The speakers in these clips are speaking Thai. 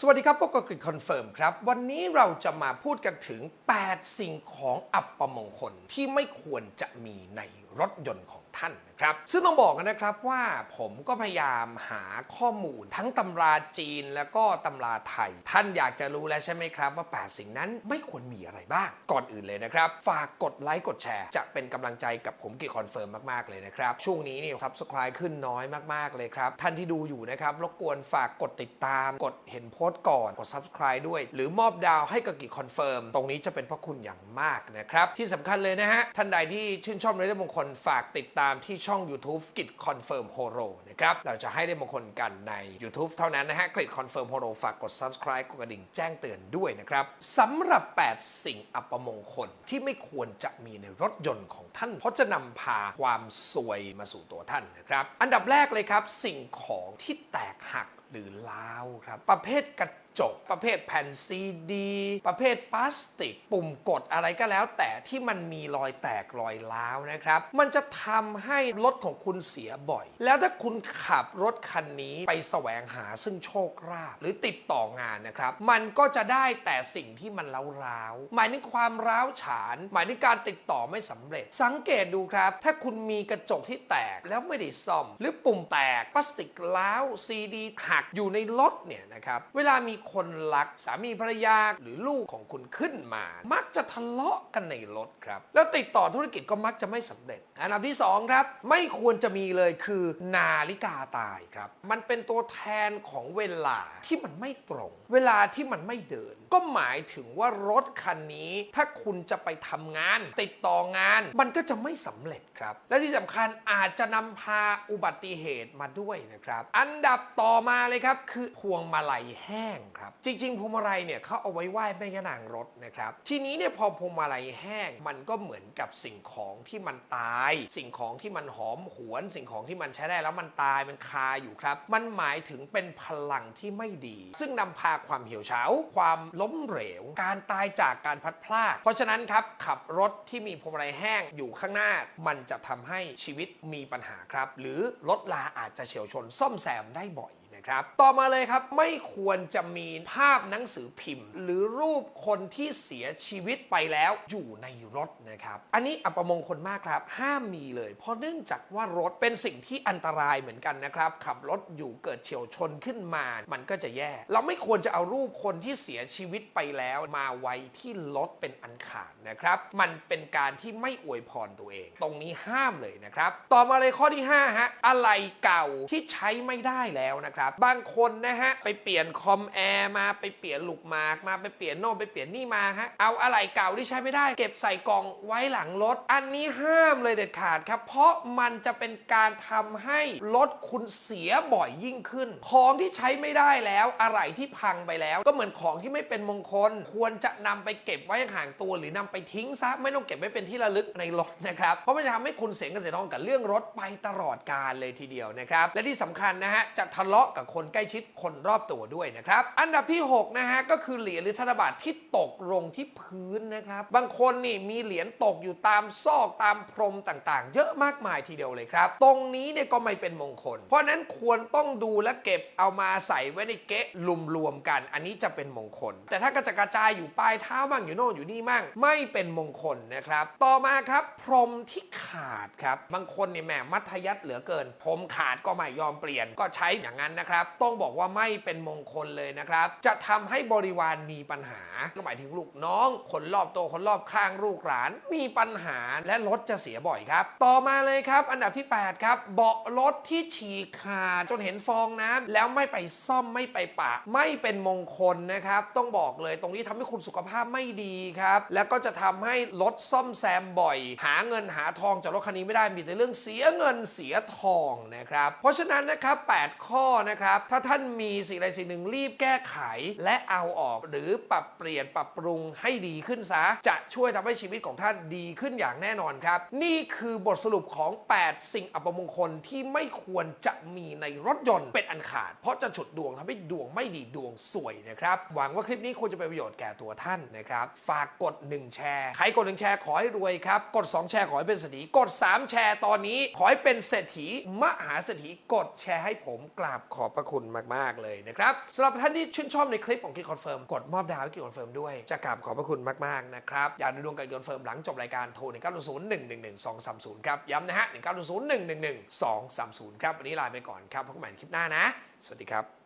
สวัสดีครับพบกับกริดคอนเฟิร์มครับ วันนี้เราจะมาพูดกันถึง 8 สิ่งของอัปมงคลที่ไม่ควรจะมีในรถยนต์ของท่านนะครับ ซึ่งต้องบอกกันนะครับว่าผมก็พยายามหาข้อมูลทั้งตำราจีนแล้วก็ตำราไทย ท่านอยากจะรู้แล้วใช่ไหมครับ ว่า 8 สิ่งนั้นไม่ควรมีอะไรบ้าง ก่อนอื่นเลยนะครับ ฝากกดไลค์กดแชร์ จะเป็นกำลังใจกับผมกิคอนเฟิร์มมากๆเลยนะครับ ช่วงนี้นี่ subscribe ขึ้นน้อยมากๆเลยครับ ท่านที่ดูอยู่นะครับรบกวนฝากกดติดตามกดเห็นโพสต์ก่อนกด subscribe ด้วย หรือมอบดาวให้กับกิจคอนเฟิร์มตรงนี้จะเป็นพระคุณอย่างมากนะครับ ที่สำคัญเลยนะฮะ ท่านใดที่ชื่นชอบในเรื่องมงคลฝากติดตามที่ช่อง YouTube กิจคอนเฟิร์มโฮโรนะครับเราจะให้ได้มงคลกันใน YouTube เท่านั้นนะฮะกริดคอนเฟิร์มโฮโรฝากกด subscribe กดกระดิ่งแจ้งเตือนด้วยนะครับสำหรับ 8 สิ่งอัปมงคลที่ไม่ควรจะมีในรถยนต์ของท่าน เพราะจะนำพาความซวยมาสู่ตัวท่านนะครับ อันดับแรกเลยครับ สิ่งของที่แตกหัก หรือล้าวครับ ประเภทกระ จก ประเภทแผ่นซีดี ประเภทพลาสติก ปุ่มกดอะไรก็แล้ว แต่ที่มันมีรอยแตกรอยล้าวนะครับ มันจะทำให้รถของคุณเสียบ่อย แล้วถ้าคุณขับรถคันนี้ไปแสวงหาซึ่งโชคลาภหรือติดต่องานนะครับ มันก็จะได้แต่สิ่งที่มันร้าวๆหมายถึงความร้าวฉาน หมายถึงการติดต่อไม่สำเร็จ สังเกตดูครับ ถ้าคุณมีกระจกที่แตกแล้วไม่ได้ซ่อม หรือปุ่มแตกพลาสติกล้าวซีดีหักอยู่ในรถเนี่ยนะครับ เวลามีคนรักสามีภรรยาหรือลูกของคุณขึ้นมา มักจะทะเลาะกันในรถครับ แล้วติดต่อธุรกิจก็มักจะไม่สำเร็จ อันดับที่สองครับ ไม่ควรจะมีเลยคือนาฬิกาตายครับ มันเป็นตัวแทนของเวลาที่มันไม่ตรง เวลาที่มันไม่เดิน ก็หมายถึงว่ารถคันนี้ ถ้าคุณจะไปทำงาน ติดต่องาน มันก็จะไม่สำเร็จครับ และที่สำคัญอาจจะนำพาอุบัติเหตุมาด้วยนะครับ อันดับต่อมาเลยครับคือพวงมาลัยแห้งครับ จริงๆพวงมาลัยเนี่ยเขาเอาไว้ไหว้แม่ย่านางรถนะครับ ทีนี้เนี่ยพอพวงมาลัยแห้งมันก็เหมือนกับสิ่งของที่มันตาย สิ่งของที่มันหอมหวน สิ่งของที่มันใช้ได้แล้วมันตายมันคาอยู่ครับ มันหมายถึงเป็นพลังที่ไม่ดี ซึ่งนำพาความเหี่ยวเฉาความล้มเหลว การตายจากการพัดพลาด เพราะฉะนั้นครับขับรถที่มีพวงมาลัยแห้งอยู่ข้างหน้า มันจะทำให้ชีวิตมีปัญหาครับ หรือรถลาอาจจะเฉียวชนซ่อมแซมได้บ่อย ครับ ต่อมาเลยครับไม่ควรจะมีภาพหนังสือพิมพ์ หรือรูปคนที่เสียชีวิตไปแล้วอยู่ในรถนะครับอันนี้อัปมงคลมากครับ ห้ามมีเลย เพราะเนื่องจากว่ารถเป็นสิ่งที่อันตรายเหมือนกันนะครับขับรถอยู่เกิดเฉียวชนขึ้นมา มันก็จะแย่ เราไม่ควรจะเอารูปคนที่เสียชีวิตไปแล้วมาไว้ที่รถเป็นอันขาดนะครับมันเป็นการที่ไม่อวยพรตัวเอง ตรงนี้ห้ามเลยนะครับ ต่อมาเลยข้อที่5ฮะอะไรเก่าที่ใช้ไม่ได้แล้วนะครับบางคนนะฮะไปเปลี่ยนคอมแอร์มาไปเปลี่ยนลูกหมากมาไปเปลี่ยนโน่นไปเปลี่ยนนี่มาฮะเอาอะไรเก่าที่ใช้ไม่ได้ เก็บใส่กล่องไว้หลังรถ อันนี้ห้ามเลยเด็ดขาดครับ เพราะมันจะเป็นการทำให้รถคุณเสียบ่อยยิ่งขึ้น ของที่ใช้ไม่ได้แล้วอะไรที่พังไปแล้ว ก็เหมือนของที่ไม่เป็นมงคล ควรจะนำไปเก็บไว้ห่างตัว หรือนำไปทิ้งซะไม่ต้องเก็บไว้เป็นที่ระลึกในรถนะครับเพราะมันจะทำให้คุณเสียเงินเสียทองกับเรื่องรถไปตลอดกาลเลยทีเดียวนะครับและที่สำคัญนะฮะจะทะเลาะกับคนใกล้ชิดคนรอบตัวด้วยนะครับ อันดับที่ 6 นะฮะ ก็คือเหรียญหรือธนบัตรที่ตกลงที่พื้นนะครับ บางคนนี่มีเหรียญตกอยู่ตามซอกตามพรมต่างๆ เยอะมากมายทีเดียวเลยครับ ตรงนี้เนี่ยก็ไม่เป็นมงคล เพราะนั้นควรต้องดูและเก็บเอามาใส่ไว้ในเกะรวมๆกัน อันนี้จะเป็นมงคล แต่ถ้ากระจกระจายอยู่ปลายเท้าบ้างอยู่โน่นอยู่นี่มั่ง ไม่เป็นมงคลนะครับ ต่อมาครับพรมที่ขาดครับ บางคนเนี่ยแหมมัธยัติเหลือเกิน พรมขาดก็ไม่ยอมเปลี่ยนก็ใช้อย่างนั้นนะครับ ต้องบอกว่าไม่เป็นมงคลเลยนะครับ จะทำให้บริวารมีปัญหา ก็หมายถึงลูกน้อง คนรอบตัวคนรอบข้างลูกหลาน มีปัญหาและรถจะเสียบ่อยครับ ต่อมาเลยครับ อันดับที่ 8 ครับ เบาะรถที่ฉีกขาดจนเห็นฟองน้ำแล้วไม่ไปซ่อมไม่ไปปะ ไม่เป็นมงคลนะครับ ต้องบอกเลยตรงนี้ทำให้คุณสุขภาพไม่ดีครับ แล้วก็จะทำให้รถซ่อมแซมบ่อย หาเงินหาทองจากรถคันนี้ไม่ได้มีแต่เรื่องเสียเงินเสียทองนะครับ เพราะฉะนั้นนะครับ 8 ข้อนะครับ ถ้าท่านมีสิ่งใดสิ่งหนึ่งรีบแก้ไขและเอาออก หรือปรับเปลี่ยนปรับปรุงให้ดีขึ้นซะ จะช่วยทำให้ชีวิตของท่านดีขึ้นอย่างแน่นอนครับ นี่คือบทสรุปของ 8 สิ่งอัปมงคลที่ไม่ควรจะมีในรถยนต์เป็นอันขาด เพราะจะฉุดดวงทำให้ดวงไม่ดีดวงสวยนะครับ หวังว่าคลิปนี้ควรจะเป็นประโยชน์แก่ตัวท่านนะครับ ฝากกด 1 แชร์ ใครกด 1 แชร์ขอให้รวยครับ กด 2 แชร์ขอให้เป็นเศรษฐี กด 3 แชร์ตอนนี้ขอให้เป็นเศรษฐีมหาเศรษฐี กดแชร์ให้ผมกราบขออบพระคุณมาก ๆ เลยนะครับสำหรับท่านที่ชื่นชอบในคลิปของกิจคอนเฟิร์มกดมอบดาวให้กิจคอนเฟิร์มด้วยจะกราบขอบพระคุณมาก ๆ นะครับอยากดูดวงกับกิจคอนเฟิร์มหลังจบรายการโทร1 9 0 1 1 1 2 3 0ครับย้ำนะฮะ1 9 0 1 1 1 2 3 0ครับวันนี้ลาไปก่อนครับพบกันใหม่ในคลิปหน้านะ สวัสดีครับ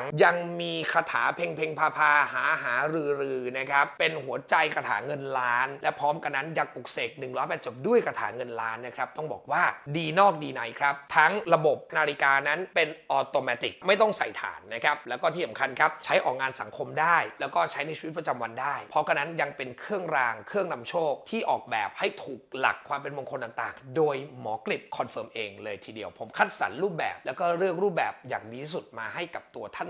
งยังมีคาถาเพ่งเพ่งพาพาหาหารือรือนะครับเป็นหัวใจคาถาเงินล้าน และพร้อมกันนั้นยังปลุกเสก108จบด้วยคาถาเงินล้านนะครับต้องบอกว่าดีนอกดีในครับ ทั้งระบบนาฬิกานั้นเป็นออโตเมติกไม่ต้องใส่ฐานนะครับแล้วก็ที่สำคัญครับใช้ออกงานสังคมได้ แล้วก็ใช้ในชีวิตประจำวันได้ เพราะกันนั้นยังเป็นเครื่องรางเครื่องนำโชคที่ออกแบบให้ถูกหลักความเป็นมงคลต่างๆ โดยหมอกลิบคอนเฟิร์มเองเลยทีเดียว ผมคัดสรรรูปแบบ แล้วก็เลือกรูปแบบอย่างดีที่สุดมาให้กับตัวท่าน